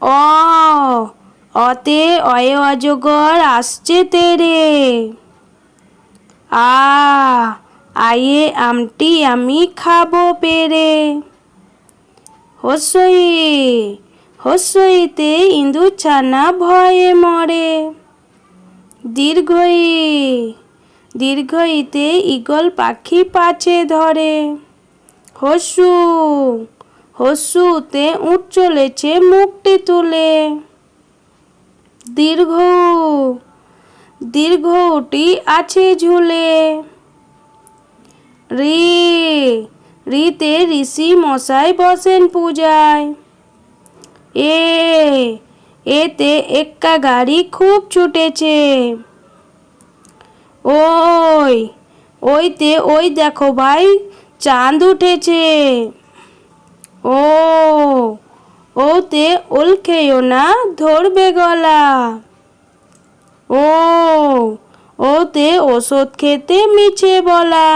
অ, অতে অয়ে অজগর আসছে তেরে। আ, আয়ে আমটি আমি খাব পেরে। হসই হসইতে ইঁদুর ছানা ভয়ে মরে। দীর্ঘই দীর্ঘইতে ঈগল পাখি পাছে ধরে। হসু হসুতে উঠ চলেছে মুখটি তুলে। দীর্ঘ, দীর্ঘটি আছে ঝুলে। রি, রিতে ঋষি মশাই বসেন পূজায়। এ, এতে এক্কা গাড়ি খুব ছুটেছে। ওই, ওইতে ওই দেখো ভাই, চাঁদ উঠেছে। ও ওতে ওল খেয়েও না ধরবে গলা। ও ওতে ওষুধ খেতে মিছে বলা।